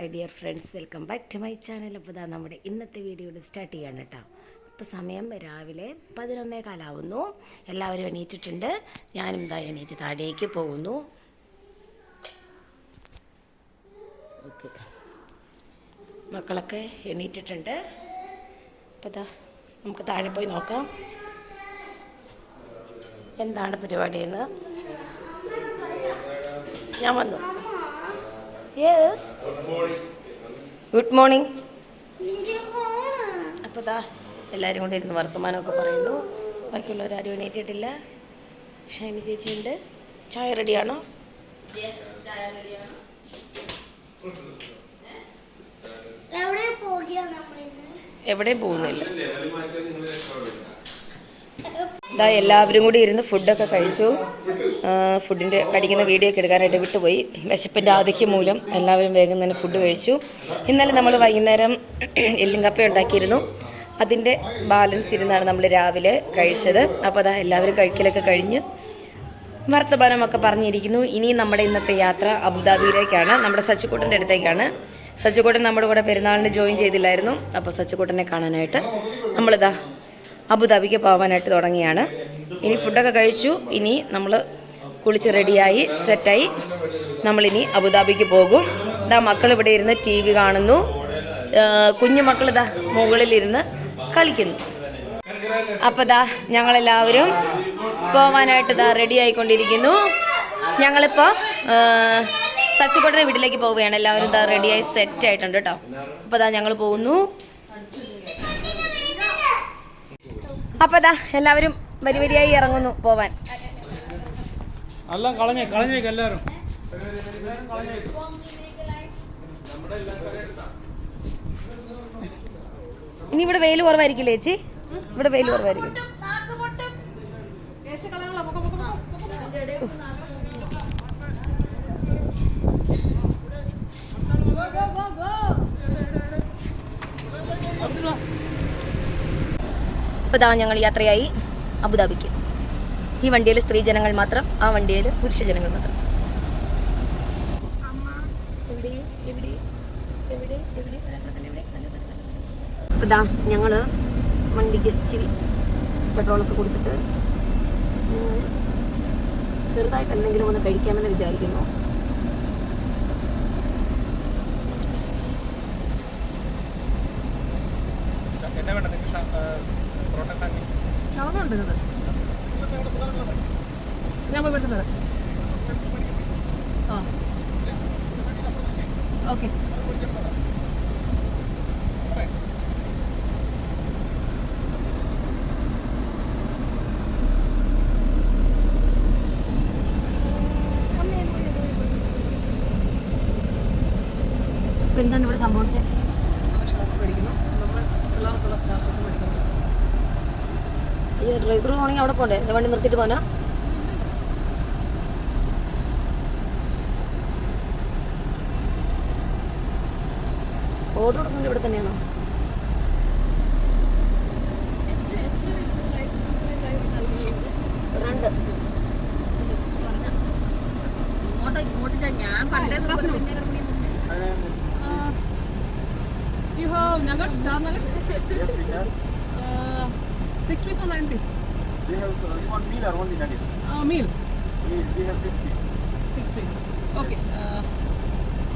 Hi dear friends welcome back to my channel അപ്പോൾ ഇതാ നമ്മുടെ ഇന്നത്തെ വീഡിയോ സ്റ്റാർട്ട് ചെയ്യാണ് കേട്ടോ ഇപ്പോൾ സമയം രാവിലെ പതിനൊന്നേ കാലാവുന്നു. എല്ലാവരും എണീറ്റിട്ടുണ്ട്. ഞാനും ഇതാ എണീറ്റ് താഴേക്ക് പോകുന്നു. ഓക്കെ. മക്കളൊക്കെ എണീറ്റിട്ടുണ്ട്. അപ്പോൾ ഇതാ നമുക്ക് താഴെ പോയി നോക്കാം. എന്താണ് പരിപാടിയെന്ന് ഞാൻ വന്നു. യെസ് ഗുഡ് മോർണിംഗ് അപ്പോൾ ദാ എല്ലാവരും കൂടെ ഇരുന്ന് വർത്തമാനമൊക്കെ പറയുന്നു. ബാക്കിയുള്ളവർ ആരും എണീറ്റിട്ടില്ല. ഷൈനി ചേച്ചിയുണ്ട്. ചായ റെഡിയാണോ? എവിടെ എവിടെയും പോകുന്നില്ല. ഇതാ എല്ലാവരും കൂടി ഇരുന്ന് ഫുഡൊക്കെ കഴിച്ചു. ഫുഡിന്റെ കഴിക്കുന്ന വീഡിയോ ഒക്കെ എടുക്കാനായിട്ട് വിട്ടുപോയി. വിശപ്പിന്റെ ആധിക്യം മൂലം എല്ലാവരും വേഗം തന്നെ ഫുഡ് കഴിച്ചു. ഇന്നലെ നമ്മൾ വൈകുന്നേരം എല്ലും കപ്പ ഉണ്ടാക്കിയിരുന്നു. അതിന്റെ ബാലൻസ് ഇരുന്നാണ് നമ്മൾ രാവിലെ കഴിച്ചത്. അപ്പോൾ അതാ എല്ലാവരും കഴിക്കലൊക്കെ കഴിഞ്ഞ് വർത്തമാനമൊക്കെ പറഞ്ഞിരിക്കുന്നു. ഇനി നമ്മുടെ ഇന്നത്തെ യാത്ര അബുദാബിയിലേക്കാണ്. നമ്മുടെ സച്ചുകൂട്ടന്റെ അടുത്തേക്കാണ്. സച്ചുകൂട്ടൻ നമ്മുടെ കൂടെ പെരുന്നാളിന് ജോയിൻ ചെയ്തില്ലായിരുന്നു. അപ്പോൾ സച്ചുകൂട്ടനെ കാണാനായിട്ട് നമ്മളിതാ അബുദാബിക്ക് പോകാനായിട്ട് തുടങ്ങിയാണ്. ഇനി ഫുഡൊക്കെ കഴിച്ചു. ഇനി നമ്മൾ കുളിച്ച് റെഡിയായി സെറ്റായി നമ്മളിനി അബുദാബിക്ക് പോകും. ഇതാ മക്കൾ ഇവിടെ ഇരുന്ന് ടി വി കാണുന്നു. കുഞ്ഞു മക്കൾ ഇതാ മുകളിലിരുന്ന് കളിക്കുന്നു. അപ്പോൾ ദാ ഞങ്ങളെല്ലാവരും പോവാനായിട്ട് ദാ റെഡി ആയിക്കൊണ്ടിരിക്കുന്നു. ഞങ്ങളിപ്പോൾ സച്ചിക്കോട്ടന്റെ വീട്ടിലേക്ക് പോവുകയാണ്. എല്ലാവരും ദാ റെഡിയായി സെറ്റ് ആയിട്ടുണ്ട് കേട്ടോ അപ്പോൾ ദാ ഞങ്ങൾ പോകുന്നു. അപ്പോൾ ദാ എല്ലാവരും വരി വരിയായി ഇറങ്ങുന്നു പോവാൻ. എല്ലാം കളഞ്ഞേ കളഞ്ഞേക്ക് എല്ലാവരും. ഇനി ഇവിടെ വെയിൽ കുറവായിരിക്കില്ലേ ചേച്ചി? ഇവിടെ വെയിൽ കുറവായിരിക്കും. അപ്പോൾ ഇതാ ഞങ്ങൾ യാത്രയായി അബുദാബിക്ക്. ഈ വണ്ടിയിൽ സ്ത്രീ ജനങ്ങൾ മാത്രം ആ വണ്ടിയിൽ പുരുഷ ജനങ്ങൾ മാത്രം. ഇതാ ഞങ്ങൾ വണ്ടിക്ക് ഇച്ചിരി പെട്രോളൊക്കെ കൊടുത്തിട്ട് ചെറുതായിട്ട് എന്തെങ്കിലും ഒന്ന് കഴിക്കാമെന്ന് വിചാരിക്കുന്നു എന്നാ വേണ്ട നിങ്ങൾക്ക് പൊറോട്ട സാൻഡ്വിച്ച് ഞാൻ പോയി വിളിച്ചിട്ട് വരാം. ആ. ഓക്കെ. എന്താണ് ഇവിടെ സംഭവിച്ചത്? ഡ്രൈവർ പോകണമെങ്കിൽ അവിടെ പോണ്ടേ? വണ്ടി നിർത്തിയിട്ട് പോനാ ഓർഡർ കൊടുക്കുന്നത് ഇവിടെ തന്നെയാണോ? രണ്ട്. You have nuggets, star nuggets? Uh, six piece or nine piece? We have, uh, you want meal or only nuggets? Uh, meal, Meal, we have 60. six pieces. Okay. Uh,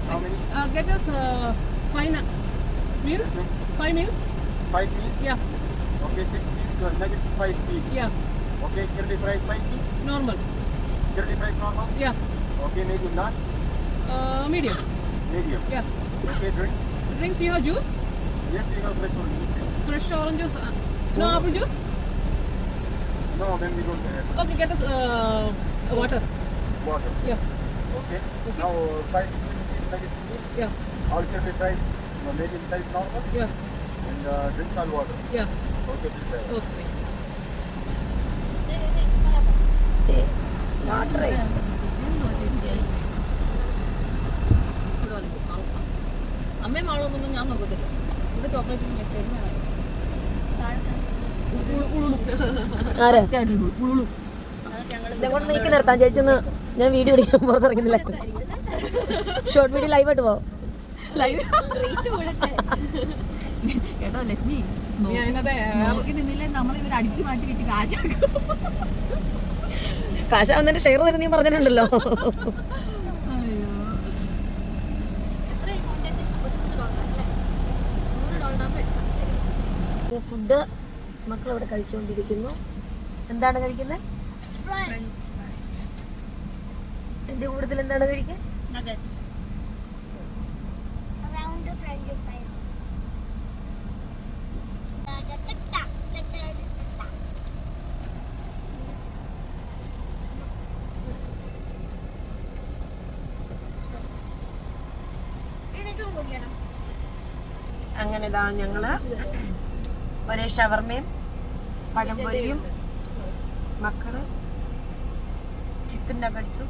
How many? uh, get us uh, five meals. Five meals. Five meals? Yeah, Okay, six meals, uh, nuggets, five meals. yeah. Okay, curly fries spicy, Normal. curly fries normal. Yeah. Okay, medium naan, Uh, medium. medium. Yeah. Okay, drinks. Drinks you have juice? Yes, we have fresh orange. Fresh orange juice. Uh, no apple juice? No, then we don't have Because you get us uh, water. water. Yeah. Okay. okay. Now, uh, is like it is. Yeah. All price, fries, uh, medium size normal, Yeah. and uh, drinks all water. Yeah. Okay, this have. Okay. വാട്ടറേ അമ്മയും ആളൊന്നും ഞാൻ നോക്കത്തില്ല ഇവിടെ chocolate ആരാ? നീക്കി നിർത്താൻ ചേച്ചി ഒന്ന് ഞാൻ വീഡിയോ എടുക്കാൻ പുറത്തിറങ്ങുന്നില്ല. ഷോർട്ട് വീഡിയോ ലൈവായിട്ട് പോവാം. ലൈവ് റീച്ച് കൂടട്ടെ കേട്ടോ ലക്ഷ്മി? നോക്കി. നിന്നില്ലേ? നമ്മൾ ഇവർ അടിച്ചു മാറ്റി വിറ്റ് കാശാക്കും. കാശാവുന്നതിന്റെ ഷെയർ തരും നീ പറഞ്ഞിട്ടുണ്ടല്ലോ. ഫുഡ് മക്കൾ ഇവിടെ കഴിച്ചുകൊണ്ടിരിക്കുന്നു. എന്താണ് കഴിക്കുന്നത് എന്റെ കൂടുതൽ എന്താണ് കഴിക്കുക അങ്ങനെതാ അങ്ങനെ ഇതാ ഞങ്ങൾ ഒരേ ഷവർമയും പഴംപൊരിയും മക്കൾ ചിക്കൻ നഗട്സും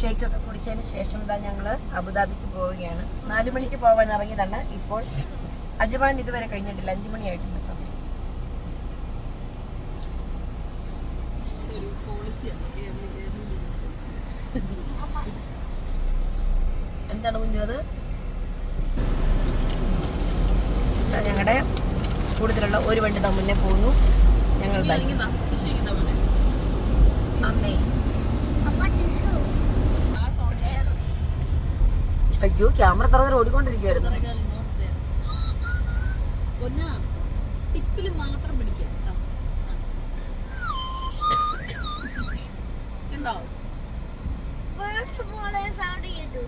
ഷേക്കൊക്കെ കുടിച്ചതിന് ശേഷം ഇതാ ഞങ്ങൾ അബുദാബിക്ക് പോവുകയാണ്. നാലു മണിക്ക് പോകാൻ ഇറങ്ങിയതാണ്. ഇപ്പോൾ അജ്മാൻ ഇതുവരെ കഴിഞ്ഞിട്ടില്ല. അഞ്ചു മണിയായിട്ടുണ്ട് സമയം. എന്താണ് കുഞ്ഞു അത് ഞങ്ങളുടെ കൂടുതലുള്ള ഒരു വണ്ടി താ പോന്നു. ഞങ്ങൾ അയ്യോ ക്യാമറ തറന്നു ഓടിക്കൊണ്ടിരിക്കുവായിരുന്നു. മാത്രം പോലെ സൗണ്ട് കേട്ടു.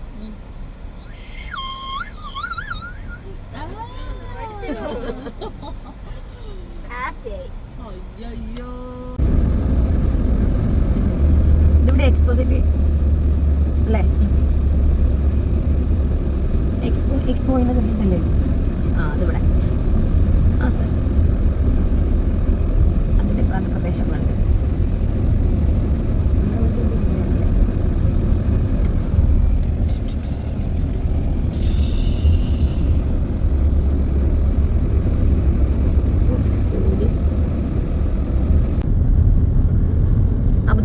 ഹാപ്പിയായി അയ്യോ ഇതിവിടെ എക്സ്പോസിറ്റ് അല്ലേ? എക്സ്പോ എക്സ്പോ എന്ന് കണ്ടിട്ടില്ലേ? ആ അതിവിടെ. ആ സ്ഥലം. അതിന്റെ പ്രാന്തപ്രദേശങ്ങളാണ്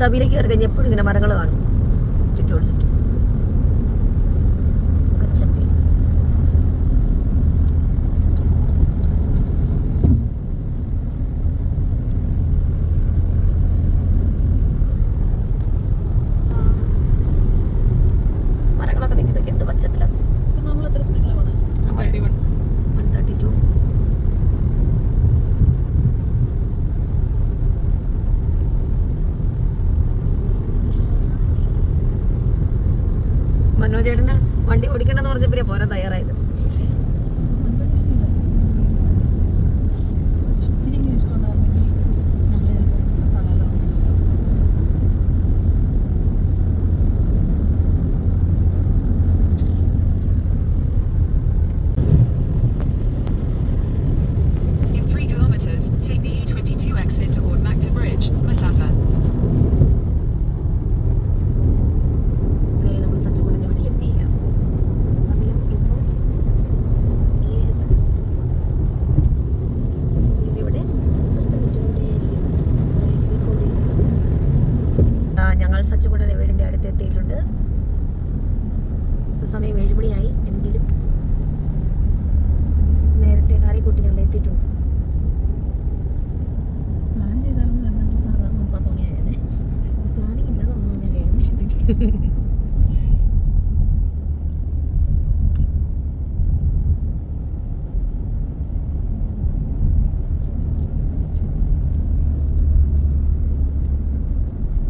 അബുദാബിയിലേക്ക് കയറി കഴിഞ്ഞാൽ എപ്പോഴും ഇങ്ങനെ മരങ്ങൾ കാണും.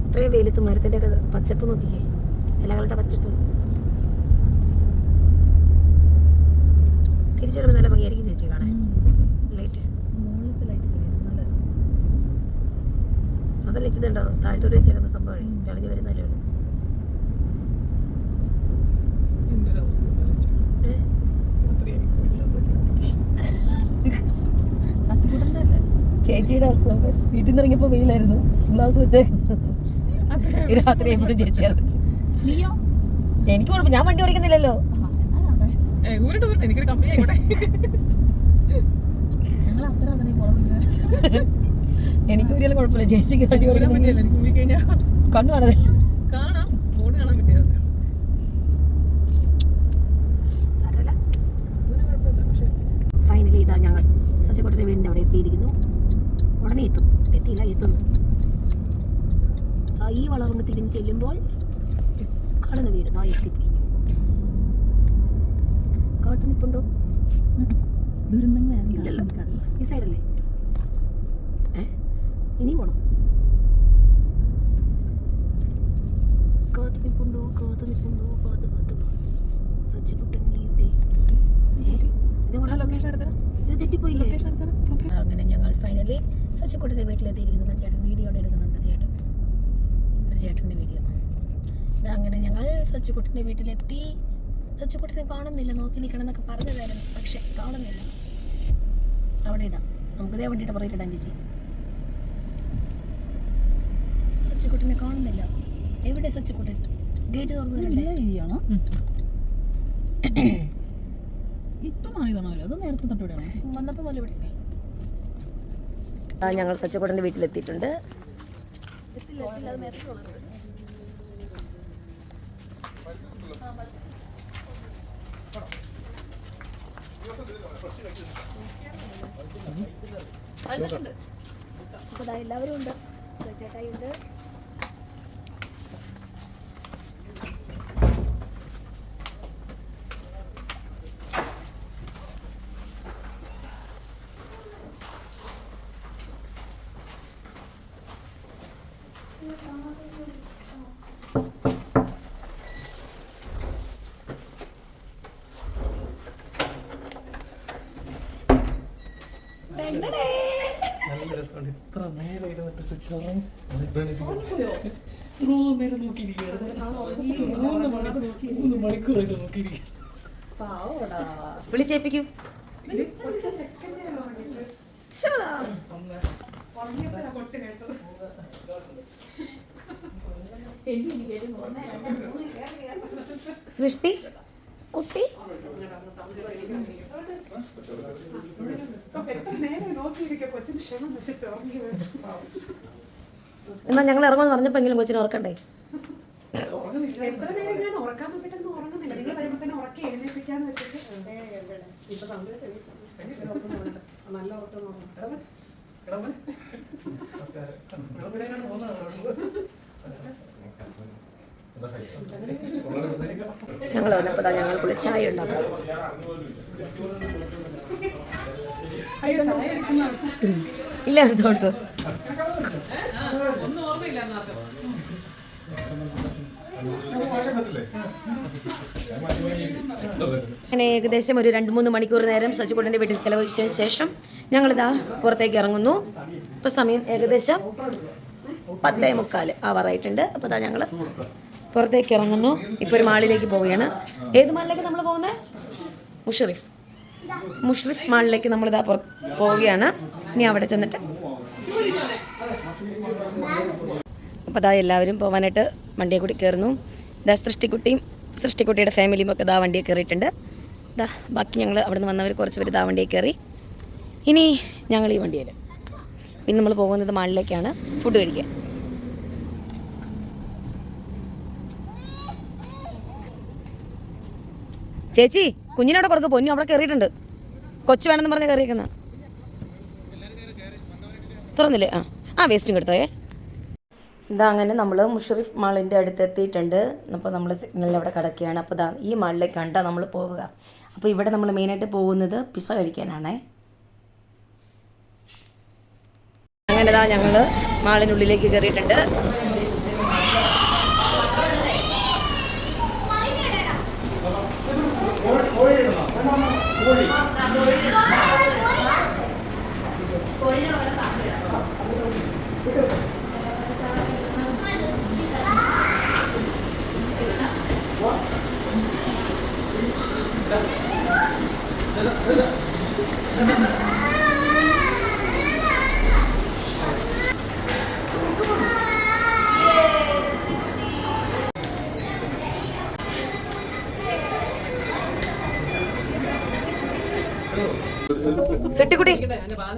ഇത്രയും വെയിലത്ത് മരത്തിന്റെ ഒക്കെ പച്ചപ്പ് നോക്കിക്കേ. ഇലകളുടെ പച്ചപ്പ്. തിരിച്ചു വരുമ്പോൾ നല്ല ഭംഗിയായിരിക്കും ചേച്ചി കാണാൻ. ലൈറ്റ് അതല്ല ഇതുണ്ടോ? താഴത്തോട്ട് വെച്ചേക്കുന്ന സംഭവം തെളിഞ്ഞു വരുന്നല്ലേ ഉള്ളൂ എന്റെ ഒരു അവസ്ഥ ഏ? അച്ചുകൂട്ടന്റെ അല്ലേ ചേച്ചിയുടെ അവസ്ഥ വീട്ടിൽ നിന്ന് ഇറങ്ങിയപ്പോ വെയിലായിരുന്നു. ഗ്ലാസ് വെച്ചേക്കുന്നത് രാത്രി എപ്പോഴും ചേച്ചി. നീയോ? എനിക്ക് കുഴപ്പം ഞാൻ വണ്ടി ഓടിക്കുന്നില്ലല്ലോ. എനിക്കൊരു കമ്പനി ആയിക്കോട്ടെ. എനിക്ക് ഒരിക്കലും കുഴപ്പമില്ല. ചേച്ചിക്ക് വണ്ടി ഓടിക്കാൻ കണ്ണു കാണുന്നില്ല ഈ വളർന്ന് തിരിഞ്ഞ് ചെല്ലുമ്പോൾ കാണുന്ന വീട് നാ എത്തിപ്പോയി കാത്തു നിൽപ്പുണ്ടോ ഇല്ലല്ലോ. ഈ സൈഡല്ലേ? ഏ? ഇനിയും പോണം. കാത്തു നിൽപ്പുണ്ടോ കാത്തു നിൽപ്പുണ്ടോ കാത്തു കാത്തു നീ ഇവിടെ ഏ? ഇത് കൊള്ളാലോ ലൊക്കേഷൻ എടുത്തരാം ഇത് തെറ്റിപ്പോയില്ലേ? അങ്ങനെ ഞങ്ങൾ ഫൈനലി സച്ചിക്കുട്ടന്റെ വീട്ടിലെത്തിയിരിക്കുന്നു. ചേട്ടൻ വീഡിയോ ചേട്ടൻ ഒരു ചേട്ടന്റെ വീഡിയോ അങ്ങനെ ഞങ്ങൾ സച്ചിക്കുട്ടന്റെ വീട്ടിലെത്തി. സച്ചിക്കുട്ടനെ കാണുന്നില്ല നോക്കി നിൽക്കണം എന്നൊക്കെ പറഞ്ഞതായിരുന്നു പക്ഷെ കാണുന്നില്ല. അവിടെ ഇടാം. നമുക്ക് ദേ വണ്ടിയുടെ പുറകിൽ ഇടാം ചേച്ചി. സച്ചിക്കുട്ടനെ കാണുന്നില്ല. എവിടെ സച്ചിക്കുട്ടൻ? ഗേറ്റ് തുറന്നു വില്ല ഏരിയയാണോ ഇപ്പൊ മാറിയതാണോ അവർ അത് നേരത്തെ തൊട്ടിവിടെയാണോ വന്നപ്പോൾ മുതൽ ഇവിടെ ആ ഞങ്ങൾ സച്ചുകുട്ടന്റെ വീട്ടിലെത്തിയിട്ടുണ്ട്. ദാ എല്ലാവരും ഉണ്ട്. ചേട്ടായി ഉണ്ട് നല്ല ഇത്ര നേരം ഇരുന്നിട്ട് നേരം നോക്കിയിരിക്കുകയായിരുന്നു മൂന്ന് മണിക്കൂർ മൂന്ന് മണിക്കൂറൊക്കെ നോക്കിയിരിക്കുക വിളിച്ചേപ്പിക്കൂ സൃഷ്ടി കുട്ടി. എന്നാ ഞങ്ങൾ ഇറങ്ങുമെന്ന് പറഞ്ഞപ്പോ എങ്കിലും കൊച്ചിനെ ഉറക്കണ്ടേ? നല്ല ഉറക്കം ഞങ്ങൾ വന്നപ്പോൾ ദാ ഞങ്ങൾ കുളി ചായ ഉണ്ടാക്കും ഇല്ല എടുത്തു അങ്ങനെ ഏകദേശം ഒരു രണ്ട് മൂന്ന് മണിക്കൂർ നേരം സച്ചുകുട്ടന്റെ വീട്ടിൽ ചെലവഴിച്ചതിന് ശേഷം ഞങ്ങളിതാ പുറത്തേക്ക് ഇറങ്ങുന്നു. ഇപ്പം സമയം ഏകദേശം പത്തേ മുക്കാൽ ആവാറായിട്ടുണ്ട്. അപ്പോൾ ഇതാ ഞങ്ങൾ പുറത്തേക്ക് ഇറങ്ങുന്നു. ഇപ്പോൾ ഒരു മാളിലേക്ക് പോവുകയാണ്. ഏത് മാളിലേക്ക് നമ്മൾ പോകുന്നത് മുഷറിഫ്. മുഷറിഫ് മാളിലേക്ക് നമ്മളിതാ പോവുകയാണ്. ഇനി അവിടെ ചെന്നിട്ട് അപ്പോൾ അതാ എല്ലാവരും പോകാനായിട്ട് വണ്ടിയെ കൂടി കയറുന്നു. ഇതാ സൃഷ്ടിക്കുട്ടിയും സൃഷ്ടിക്കുട്ടിയുടെ ഫാമിലിയും ഒക്കെ ഇതാ വണ്ടിയെ കയറിയിട്ടുണ്ട്. ഇതാ ബാക്കി ഞങ്ങൾ അവിടെ നിന്ന് വന്നവർ കുറച്ച് പേര് ഇതാ വണ്ടിയെ കയറി. ഇനി ഞങ്ങൾ ഈ വണ്ടിയിൽ. പിന്നെ നമ്മൾ പോകുന്നത് മാളിലേക്കാണ്. ഫുഡ് കഴിക്കാൻ. ചേച്ചി കുഞ്ഞിനവിടെ കൊടുക്ക് പൊന്നു അവിടെ കയറിയിട്ടുണ്ട് കൊച്ചു വേണമെന്ന് പറഞ്ഞ് കയറിയിരിക്കുന്ന തുറന്നില്ലേ? ആ. ആ വേസ്റ്റും കൊടുത്തോയേ ഇതാ അങ്ങനെ നമ്മൾ മുഷറിഫ് മാളിന്റെ അടുത്ത് എത്തിയിട്ടുണ്ട്. അപ്പോൾ നമ്മൾ സിഗ്നലിൽ അവിടെ കിടക്കുകയാണ്. അപ്പോൾ ഇതാ ഈ മാളിലേക്കാണ് നമ്മൾ പോവുക. അപ്പോൾ ഇവിടെ നമ്മൾ മെയിനായിട്ട് പോകുന്നത് പിസ കഴിക്കാനാണേ. അങ്ങനെ ഇതാ ഞങ്ങൾ മാളിനുള്ളിലേക്ക് കയറിയിട്ടുണ്ട്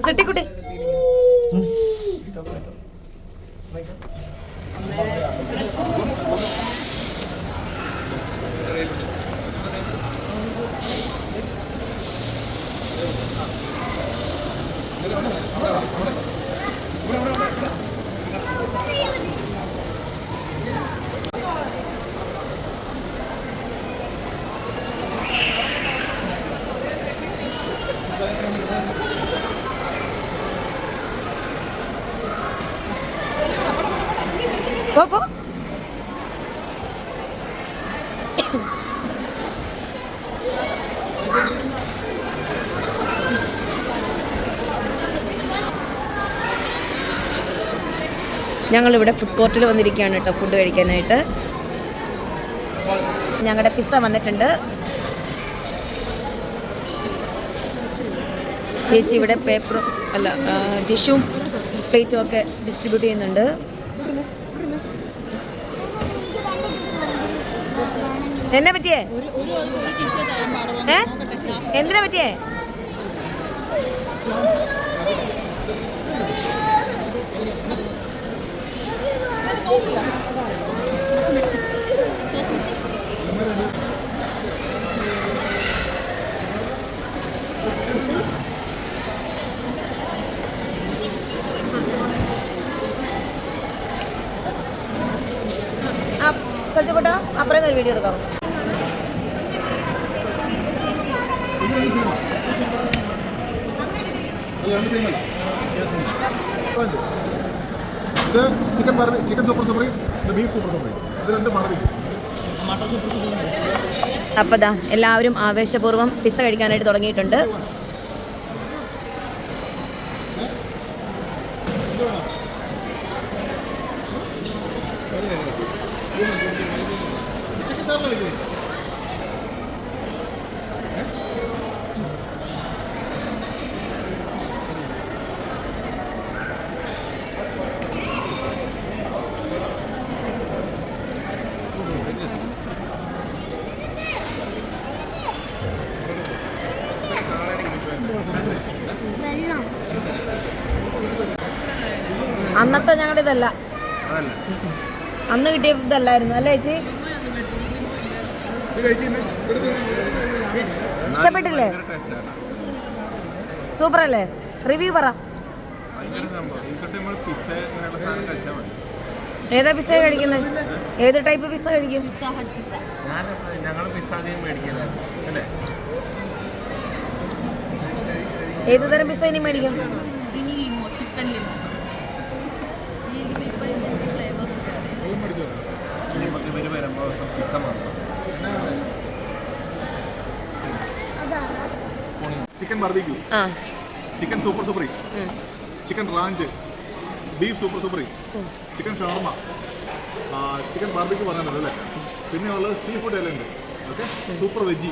സെട്ടിക്കുട്ടി. പോ ഞങ്ങളിവിടെ ഫുഡ് കോർട്ടിൽ വന്നിരിക്കുകയാണ് കേട്ടോ ഫുഡ് കഴിക്കാനായിട്ട്. ഞങ്ങളുടെ പിസ്സ വന്നിട്ടുണ്ട്. ചേച്ചി ഇവിടെ പേപ്പറും അല്ല ടിഷ്യൂം പ്ലേറ്റും ഒക്കെ ഡിസ്ട്രിബ്യൂട്ട് ചെയ്യുന്നുണ്ട്. എന്നെ പറ്റിയേ? ഏ? എന്തിനാ പറ്റിയേ? സജ്ജപ്പെട്ട അപ്പുറം ഒരു വീഡിയോ എടുക്കാം. ഇത് ചിക്കൻ പറ ചിക്കൻ സൂപ്പർ സൂപ്പറി ഇത് ബീഫ് സൂപ്പർ സൂപ്പറി ഇത് രണ്ട് ബാർബി അപ്പതാ എല്ലാവരും ആവേശപൂർവം പിസ്സ കഴിക്കാനായിട്ട് തുടങ്ങിയിട്ടുണ്ട് ചിക്കൻ സാറിന് കഴിക്കുന്നത് വെള്ളം അന്നത്തെ ഞങ്ങളുടെ ഇതല്ല. അന്ന് കിട്ടിയ ഇതല്ലായിരുന്നു. അല്ലേ ചേച്ചി? ഇഷ്ടപ്പെട്ടില്ലേ? സൂപ്പർ അല്ലേ റിവ്യൂ പറ. ഏതാ പിസ്സ കഴിക്കുന്നത്? ഏത് ടൈപ്പ് പിസ്സ കഴിക്കും? ഏത് തരം പിസ്സ ഇനി മേടിക്കും ഇനി ലിമോ ചിക്കൻ ലിമോ ഈ ലിമോ ഫ്ലേവേഴ്സ് നമുക്ക് ഇവർ വരുമ്പോൾ പിസ്സ മാത്രം chicken barbecue chicken super supreme chicken ranch. Beef super supreme chicken ഷവർമ. ചിക്കൻ ബാർബിക്യൂ പറയുന്നത് അല്ലേ? പിന്നെ ഉള്ളത് സീ ഫുഡ് എല്ലാം ഉണ്ട് ഓക്കെ സൂപ്പർ വെജി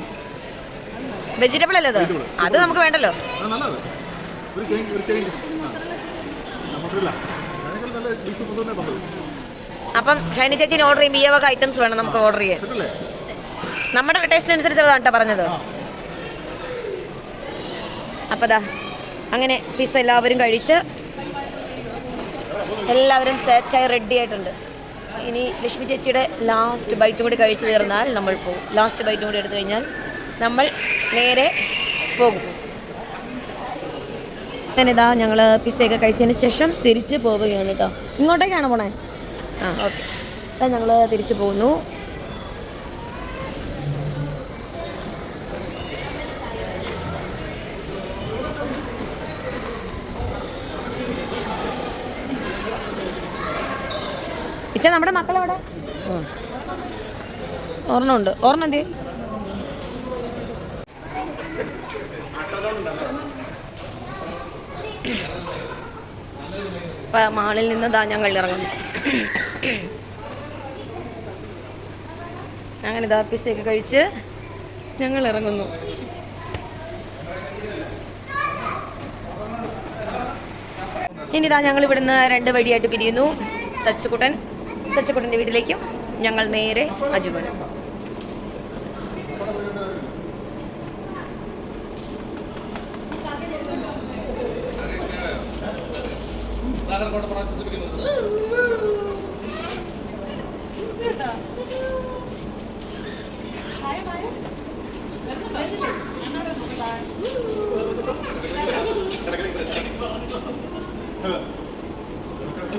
വെജിറ്റബിൾ അല്ലേ അത്? അത് നമുക്ക് വേണ്ടല്ലോ. നല്ലത്. ഒരു ചേഞ്ച് ഒരു ചേഞ്ച് നമുക്കില്ല നല്ല ബീഫ് സൂപ്പർ സൂപ്പറിനെ തന്നത്. അപ്പം ഷൈനി ചേച്ചി ഓർഡർ ചെയ്യുമ്പോൾ ഈ വക ഐറ്റംസ് വേണം നമുക്ക് ഓർഡർ ചെയ്യാൻ. നമ്മുടെ ടേസ്റ്റിനനുസരിച്ചുള്ളതാണ് കേട്ടോ പറഞ്ഞത്. അപ്പോൾ ദാ അങ്ങനെ പിസ്സ എല്ലാവരും കഴിച്ച് എല്ലാവരും സെറ്റായി റെഡി ആയിട്ടുണ്ട്. ഇനി ലക്ഷ്മി ചേച്ചിയുടെ ലാസ്റ്റ് ബൈറ്റും കൂടി കഴിച്ചു തീർന്നാൽ നമ്മൾ പോകും. ലാസ്റ്റ് ബൈറ്റും കൂടി എടുത്തു കഴിഞ്ഞാൽ നമ്മൾ നേരെ പോകും. അങ്ങനെ ഇതാ ഞങ്ങൾ പിസ്സയൊക്കെ കഴിച്ചതിന് ശേഷം തിരിച്ച് പോവുകയാണ് കേട്ടോ. ഇങ്ങോട്ടേക്കാണ് പോണേ? ആ ഓക്കെ ഞങ്ങൾ തിരിച്ച് പോകുന്നു. ഇച്ച നമ്മുടെ മക്കളെവിടെ? ഒരെണ്ണമുണ്ട്. ഒരെണ്ണം എന്ത്? മാളിൽ നിന്ന് ദാ ഞങ്ങൾ ഇറങ്ങുന്നു. അങ്ങനെ ദാ പിസയൊക്കെ കഴിച്ച് ഞങ്ങൾ ഇറങ്ങുന്നു. ഇനി ഇതാ ഞങ്ങൾ ഇവിടുന്ന് രണ്ട് വഴിയായിട്ട് പിരിയുന്നു. സച്ചുകുട്ടൻ സച്ചക്കുട്ടന്റെ വീട്ടിലേക്കും ഞങ്ങൾ നേരെ അജുമനം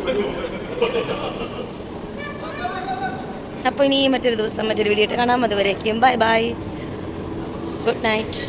Thank you. അപ്പോൾ ഇനി മറ്റൊരു ദിവസം മറ്റൊരു വീഡിയോ കാണാം. അതുവരേക്കും ബൈ ബൈ. Good night.